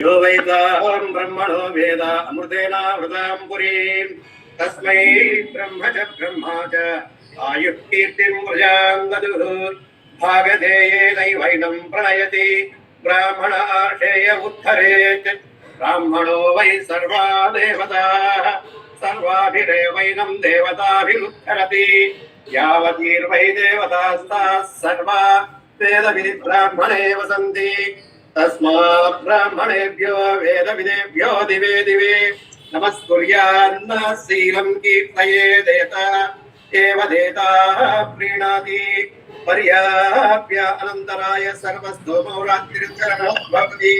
यो वैतां ब्रह्मणो वेद अमृतेनावृतां पुरीम् तस्मै ब्रह्म च ब्रह्मा च आयुः कीर्तिं प्रजां ददुः भागधेयेनैवैनं प्रणयति ब्राह्मणार्षेय उद्धरेत् ब्राह्मणो वै सर्वा देवताः सर्वाभिरेवैनं देवताभिरुद्धरति यावतीर्वै देवतास्ताः सर्वा वेदविधिब्राह्मणे वसन्ति तस्मात् ब्राह्मणेभ्यो वेदविदेभ्यो दिवे दिवे नमस्कुर्यान्न शीलं कीर्तयेदेत एव देताः प्रीणाति पर्याप्य अनन्तराय सर्वस्तोमौरात्रिचरणः भवति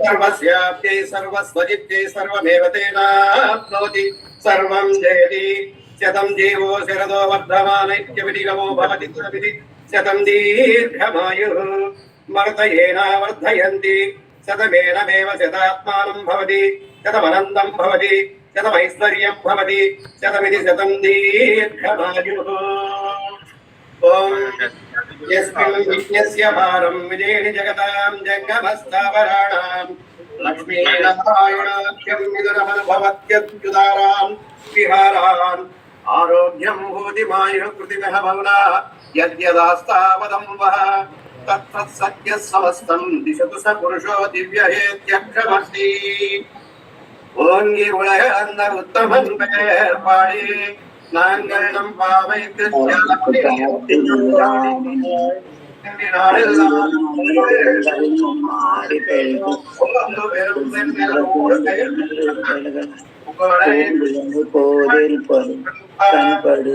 सर्वस्याप्यै सर्वस्वजित्यै सर्वमेव तेनाप्नोति सर्वं जयति शतं जीवो शरदो वर्धमान इत्यविनिगमो भवति तदविधि शतं మర్దయేనావర్ధయంతి శతమేనమేవ శతాత్మానం భవతి. శతమనందం భవతి. శతమైశ్వర్యం భవతి. శతమితి శతం దీర్ఘమాయు యస్మిన్యస్య భారం విజేణి జగతాం జంగమస్థావరాణాం లక్ష్మీనారాయణాఖ్యం విదురమనుభవత్యుదారాం విహారాన్ ఆరోగ్యం భూతి మాయుః కృతిమః భవనా. యద్యదాస్తావదం వః भवना यद्यदास्तावदं वः तत्तत्सत्यः समस्तं दिशतु स पुरुषो दिव्यहेत्यक्षमस्ति ஓங்கி உலகந்த உத்தமன் பெயர் பாடி நாங்கள் நம் பாவை போதில் பண்படு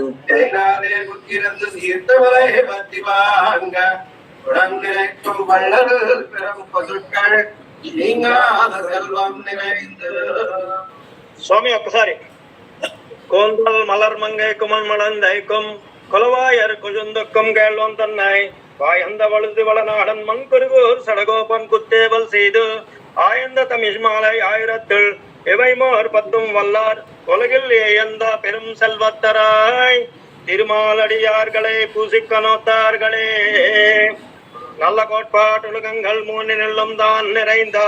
சுவாமி ஒக்கசாரி கோந்தல் மலர் மங்கை குமன் மலந்தைக்கும் குலவாயர் குஜுந்துக்கும் கேள்வம் தன்னை வாயந்த வழுது வளநாடன் மங்குருகூர் சடகோபன் குத்தேவல் செய்து ஆயந்த தமிழ்மாலை ஆயிரத்தில் இவை மோர் பத்தும் வல்லார் உலகில் ஏயந்த பெரும் செல்வத்தராய் திருமாலடியார்களே பூசிக்கனோத்தார்களே நோத்தார்களே நல்ல கோட்பாட்டுலகங்கள் மூன்றினுள்ளும் தான் நிறைந்த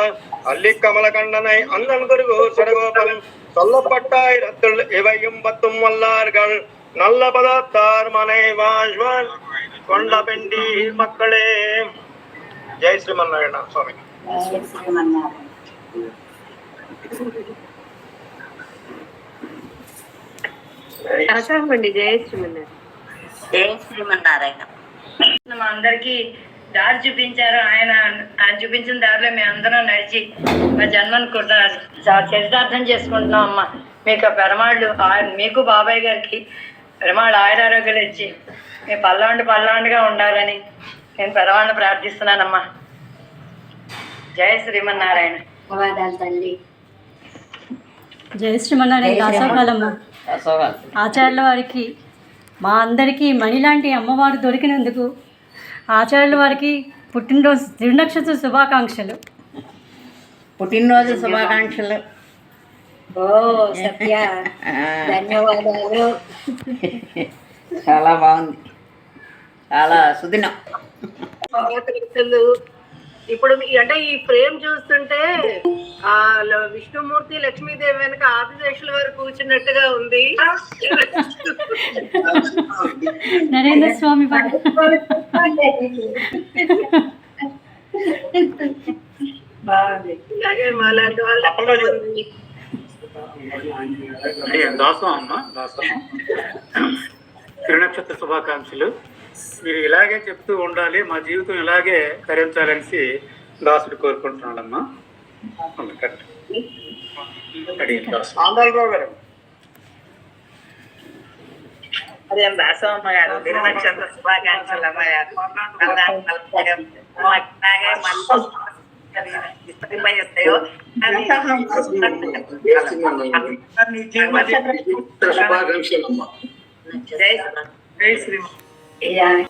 அல்லி கமல கண்டனை அண்ணன் குருகு சடகோபன் சொல்லப்பட்டாயிரத்தில் இவையும் பத்தும் வல்லார்கள் நல்ல பதத்தார் மனை வாழ்வான் கொண்ட பெண்டி மக்களே ஜெய் ஸ்ரீமன்னாராயண சுவாமி రాసామండి జయశ్రీమన్నారు జయ శ్రీమన్నారాయణ మా అందరికి దారి చూపించారు. ఆయన ఆయన చూపించిన దారిలో మేము అందరం నడిచి మా జన్మను కూడా చ- చరితార్థం చేసుకుంటున్నాం అమ్మ. మీకు పెరమాళ్ళు మీకు బాబాయ్ గారికి పెరమాళ్ళు ఆయురారోగ్యాలు ఇచ్చి మీ పల్లాండు పల్లాండుగా ఉండాలని నేను పెరమాళ్ళని ప్రార్థిస్తున్నానమ్మా. జయ శ్రీమన్నారాయణ. ధన్యవాదాలు తల్లి. జయ శ్రీమన్నారాయణ. దాసోకాలమ్మ ఆచార్యుల వారికి మా అందరికీ మణిలాంటి అమ్మవారు దొరికినందుకు ఆచార్యుల వారికి పుట్టినరోజు తిరునక్షత్ర శుభాకాంక్షలు. పుట్టినరోజు శుభాకాంక్షలు. ఓ సత్య. ధన్యవాదాలు. చాలా బాగుంది. చాలా సుదినం. ఇప్పుడు మీ- అంటే ఈ ఫ్రేమ్ చూస్తుంటే ఆ ల- విష్ణుమూర్తి లక్ష్మీదేవి వెనక ఆదిశేషుల వారు కూర్చున్నట్టుగా ఉంది. నరేంద్ర స్వామి అలాగే మాలాంటి వాళ్ళు దాసం అమ్మ దాసం. తిరునక్షత్ర శుభాకాంక్షలు. మీరు ఇలాగే చెప్తూ ఉండాలి మా జీవితం ఇలాగే తరించాలనేసి దాసుడు కోరుకుంటున్నాడమ్మా. ఉంది, కరెక్ట్. అడిగిన దాసు. ఆంధ్రరావు గారు. అదే దాసమ్మ గారు తిరునక్షత్ర శుభాకాంక్షలు జై శ్రీమన్ Yeah.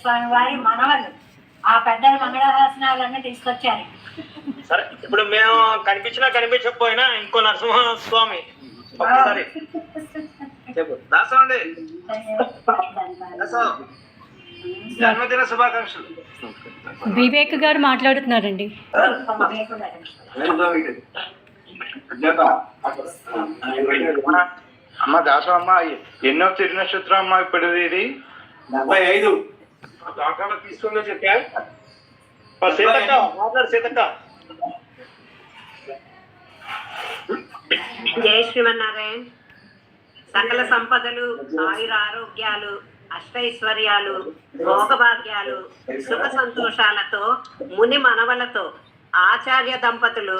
స్వామి వారి మనవలు. ఆ పెద్దల మంగళాశాసనాలన్నీ తీసుకొచ్చారు. సరే ఇప్పుడు మేము కనిపించినా కనిపించకపోయినా ఇంకో నరసింహ స్వామి ఒక్కసారి. చెప్పు. దాసండి. దాసం. జన్మదిన శుభాకాంక్షలు. వివేక్ గారు మాట్లాడుతున్నారండి. అమ్మ దాసం అమ్మ ఎన్నో తిరు నక్షత్రం అమ్మ ఇప్పుడు ఇది? డెబ్బై ఐదు. దాంట్లో తీసుకుందో చెప్పా సీతక్క మాట్లాడు సీతక్క. జై సకల సంపదలు ఆయుర ఆరోగ్యాలు అష్టైశ్వర్యాలు భోగభాగ్యాలు సుఖ సంతోషాలతో ముని మనవలతో ఆచార్య దంపతులు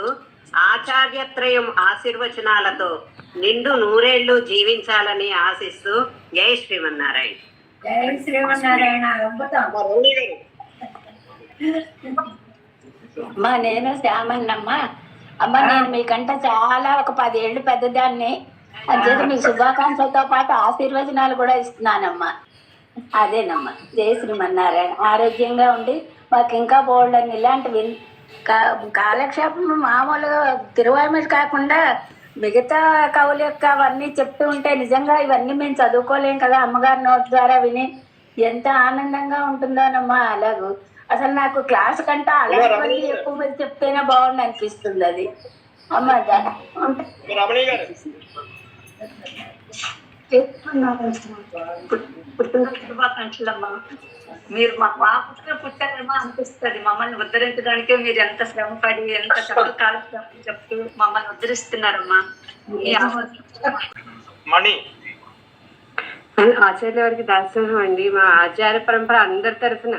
ఆచార్యత్రయం ఆశీర్వచనాలతో నిండు నూరేళ్ళు జీవించాలని ఆశిస్తూ జై శ్రీమన్నారాయణ. జై శ్రీమన్నారాయణ అమ్మా నేను శ్యామన్నమ్మ. అమ్మ నేను మీకంటే చాలా ఒక పదేళ్ళు పెద్దదాన్ని. అంచేత మీ శుభాకాంక్షలతో పాటు ఆశీర్వచనాలు కూడా ఇస్తున్నానమ్మా. అదేనమ్మా జయ శ్రీమన్నారాయణ. ఆరోగ్యంగా ఉండి మాకు ఇంకా బోల్డని ఇలాంటివి కా- కాలక్షేపం మామూలుగా తిరువాయిమడి కాకుండా మిగతా కవుల యొక్క అవన్నీ చెప్తూ ఉంటే నిజంగా ఇవన్నీ మేము చదువుకోలేం కదా అమ్మగారి నోటి ద్వారా విని ఎంత ఆనందంగా ఉంటుందోనమ్మా అలాగూ. అసలు నాకు క్లాస్ కంటే అలాంటి ఎక్కువ మంది చెప్తేనే బాగుంది అనిపిస్తుంది అది. అమ్మ రమణి గారు. శుభాకాంక్షలమ్మా మీరు మా మా పుట్టిన పుట్టారేమో అనిపిస్తుంది మమ్మల్ని ఉద్ధరించడానికి మీరు ఎంత శ్రమ పడి ఎంత చక్కటి కాలక్షేపం చెప్తూ మమ్మల్ని ఉద్ధరిస్తున్నారమ్మా మణి ఆచార్య వారికి దాసోహం అండి. మా ఆచార్య పరంపర అందరి తరఫున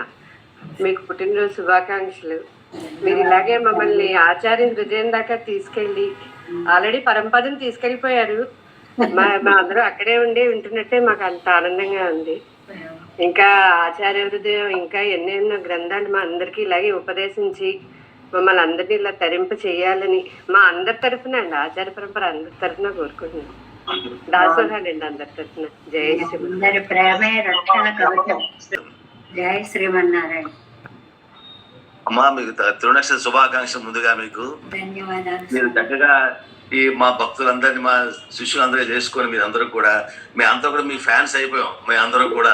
మీకు పుట్టినరోజు శుభాకాంక్షలు. మీరు ఇలాగే మమ్మల్ని ఆచార్య హృదయం దాకా తీసుకెళ్ళి ఆల్రెడీ పరంపదను తీసుకెళ్ళిపోయారు. మా మా అందరూ అక్కడే ఉండి వింటున్నట్టే మాకు అంత ఆనందంగా ఉంది. ఇంకా ఆచార్య హృదయం ఇంకా ఎన్నెన్నో గ్రంథాలు మా అందరికీ ఇలాగే ఉపదేశించి మమ్మల్ని అందరినీ ఇలా తరింప చేయాలని మా అందరి తరఫున అండి ఆచార పరంపర అందరి తరఫున కోరుకుంటున్నాం దాసోహాలండి అందరి తరఫున జయ శ్రీ ప్రేమే రక్షణ కవచం జై శ్రీమన్నారాయణ. అమ్మా మీకు త- తిరునక్షత్ర శుభాకాంక్షలు ముందుగా మీకు. ధన్యవాదాలు. మీరు చక్కగా ఈ మా భక్తులందరినీ మా శిష్యులందరూ చేసుకొని మీరు అందరూ కూడా మీ అందరూ కూడా మీ ఫ్యాన్స్ అయిపోయాం మీ అందరూ కూడా.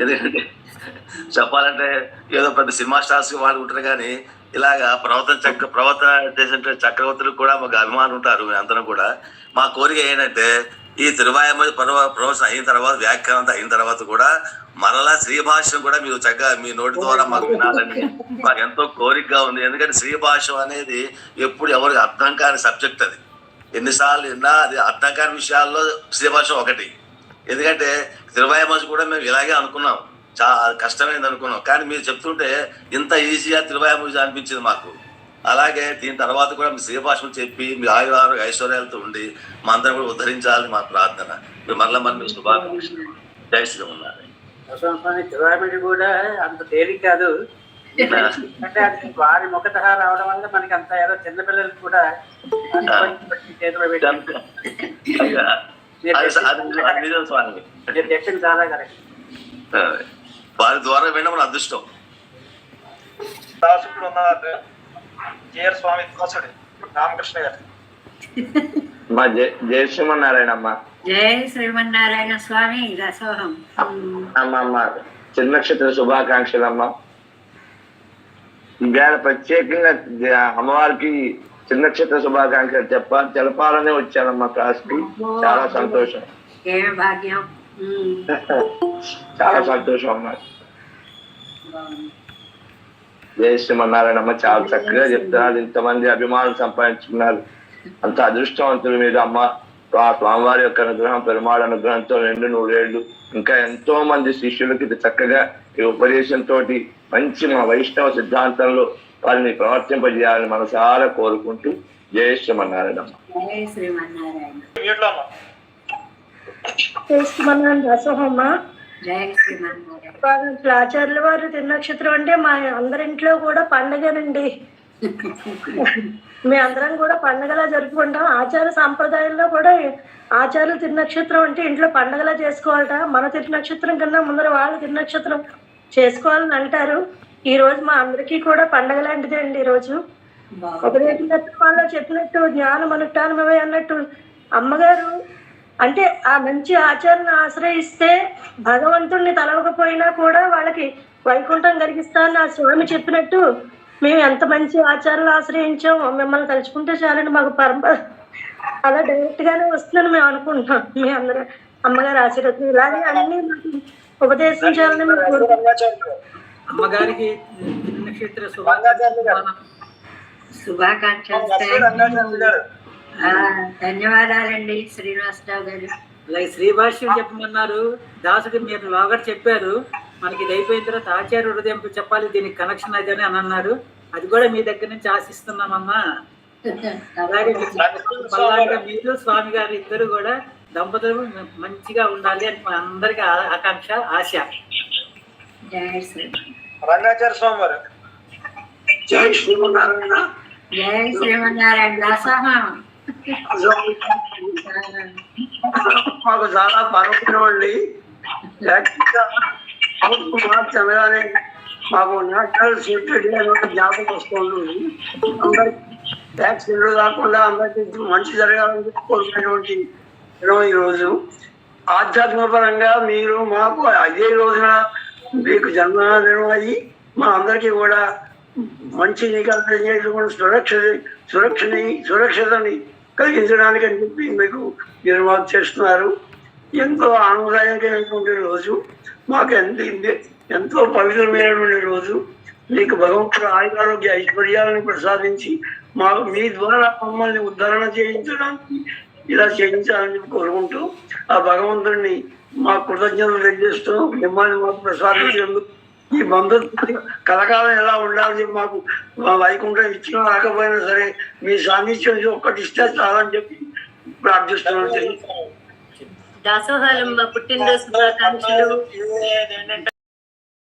ఎందుకంటే చెప్పాలంటే ఏదో పెద్ద సినిమా స్టార్స్ వాళ్ళు ఉంటారు కానీ ఇలాగా ప్రవర్తన చక్ర ప్రవర్తన చేసే చక్రవర్తులు కూడా మాకు అభిమానులు ఉంటారు మీ అందరం కూడా. మా కోరిక ఏంటంటే ఈ తిరువాయమ పర్వ ప్రవచనం అయిన తర్వాత వ్యాఖ్యానం అయిన తర్వాత కూడా మరలా శ్రీ భాషను కూడా మీరు చక్కగా మీ నోటి ద్వారా మాకు వినాలని మాకు ఎంతో కోరికగా ఉంది. ఎందుకంటే శ్రీ భాష అనేది ఎప్పుడు ఎవరికి అర్థం కాని సబ్జెక్ట్ అది. ఎన్నిసార్లు విన్నా అది అర్థం కాని విషయాల్లో శ్రీభాష ఒకటి. ఎందుకంటే తిరువాయమజ కూడా మేము ఇలాగే అనుకున్నాం. చాలా కష్టమైంది అనుకున్నాం. కానీ మీరు చెప్తుంటే ఇంత ఈజీగా తిరువాయమజ అనిపించింది మాకు. అలాగే దీని తర్వాత కూడా మీ శ్రీభాషం చెప్పి మీ ఆయుర ఐశ్వర్యాలతో ఉండి మా అందరం కూడా ఉద్ధరించాలని మా ప్రార్థన. మీరు మరలా మన శుభాకాంక్షలు. జై శ్రీమన్నారాయణ కూడా అంత తేలిక కాదు. అంటే అది వారి ముఖత రావడం వల్ల మనకి అంత ఏదో చిన్నపిల్లలకి కూడా చేతిలో చెప్పింది చాలా కరెక్ట్ వారి ద్వారా వినడం మన అదృష్టం. దాసుడు ఉన్నారు జేఆర్ స్వామి దాసుడు రామకృష్ణ గారు. మా జయ జయ శ్రీమన్నారాయణ అమ్మ జై శ్రీమన్నారాయణ స్వామి రసోహం అమ్మ అమ్మ చిన్న నక్షత్ర శుభాకాంక్షలు అమ్మ ఇవాళ ప్రత్యేకంగా అమ్మవారికి చిన్న నక్షత్ర శుభాకాంక్షలు చెప్ప తెలపాలనే వచ్చానమ్మా క్లాస్కి చాలా సంతోషం. చాలా సంతోషం అమ్మా. జయ శ్రీమన్నారాయణ అమ్మ చాలా చక్కగా చెప్తున్నారు. ఇంతమంది అభిమానులు సంపాదించుకున్నారు. అంత అదృష్టవంతులు మీరు అమ్మ. ఆ స్వామివారి యొక్క అనుగ్రహం పెరుమాళ అనుగ్రహంతో రెండు నూరేళ్ళు. ఇంకా ఎంతో మంది శిష్యులకి ఇది చక్కగా ఈ ఉపదేశంతో మంచి మా వైష్ణవ సిద్ధాంతంలో వారిని ప్రవర్తింపజేయాలని మనసారా కోరుకుంటూ జయ శ్రీమన్నారాయణ. రసోహమ్మ ఆచార్యుల వారు తిరునక్షత్రం అంటే మా అందరింట్లో కూడా పండగనండి. మీ అందరం కూడా పండగలా జరుపుకుంటాం. ఆచార సాంప్రదాయంలో కూడా ఆచార్యుల తిరునక్షత్రం అంటే ఇంట్లో పండగలా చేసుకోవాలట. మన తిరునక్షత్రం కన్నా ముందర వాళ్ళ తిరునక్షత్రం చేసుకోవాలని అంటారు. ఈ రోజు మా అందరికీ కూడా పండగ లాంటిదే అండి ఈ రోజు. ఉపదేశం వాళ్ళు చెప్పినట్టు జ్ఞానం అనుష్ఠానమే అన్నట్టు అమ్మగారు అంటే ఆ మంచి ఆచరణ ఆశ్రయిస్తే భగవంతుణ్ణి తలవకపోయినా కూడా వాళ్ళకి వైకుంఠం కలిగిస్తానని ఆ స్వామి చెప్పినట్టు మేము ఎంత మంచి ఆచారాలు ఆశ్రయించాం మిమ్మల్ని తలుచుకుంటే చాలండి మాకు పరమ అలా డైరెక్ట్ గానే వస్తుందని మేము అనుకుంటున్నాం. మీ అందరూ అమ్మగారు ఆశీర్వదం ఇలాగే అన్ని ఉపదేశించాలని అమ్మగారికి నక్షత్ర శుభాకాంక్షలు. ధన్యవాదాలండి శ్రీనివాసరావు గారు అలాగే శ్రీభాష్యం చెప్పమన్నారు. దాసుడు మీరు లోగడ చెప్పారు. మనకి ఇది అయిపోయిన తర్వాత ఆచార్య హృదయం చెప్పాలి దీనికి కనెక్షన్ అది అని అన్నారు. అది కూడా మీ దగ్గర నుంచి ఆశిస్తున్నామమ్మా. అలాగే మీరు స్వామి గారు ఇద్దరు కూడా దంపతులు మంచిగా ఉండాలి అని మా అందరికి ఆకాంక్ష ఆశ. జై శ్రీ రంగాచార్య స్వామి వారు జై శ్రీమన్నారాయణ. జై శ్రీమన్నారాయణ. మాకు చాలా పరమం అండి మార్చి అనగానే మాకు నేషనల్ సెక్యూరిటీ జ్ఞాపకం వస్తుంది. అందరికి ట్యాక్స్ ఇల్లు కాకుండా అందరికీ మంచి జరగాలని కోరుకునేటువంటి ఈ రోజు. ఆధ్యాత్మిక పరంగా మీరు మాకు అదే రోజున మీకు జన్మదినం అయ్యి మా అందరికీ కూడా మంచి కలిగించేటువంటి సురక్ష సురక్షని సురక్షితని కలిగించడానికి అని చెప్పి మీకు నిర్మాణం చేస్తున్నారు. ఎంతో ఆనందదాయకమైనటువంటి రోజు. మాకు ఎంత ఎంతో పవిత్రమైనటువంటి రోజు. మీకు భగవంతుడు ఆయురారోగ్య ఐశ్వర్యాలను ప్రసాదించి మాకు మీ ద్వారా మమ్మల్ని ఉద్ధరణ చేయించడానికి ఇలా చేయించాలని కోరుకుంటూ ఆ భగవంతుడిని మా కృతజ్ఞతలు తెలియజేస్తూ మిమ్మల్ని మాకు ప్రసాదించేందుకు ఈ బంధుత్వం కలకాలం ఎలా ఉండాలని మాకు మా వైకుంఠం ఇచ్చినా రాకపోయినా సరే మీ సాన్నిధ్యం ఒక్కటి ఇస్తే చాలని చెప్పి ప్రార్థిస్తున్నాను. దాసోహాలమ్మ పుట్టినరోజు శుభాకాంక్షలు.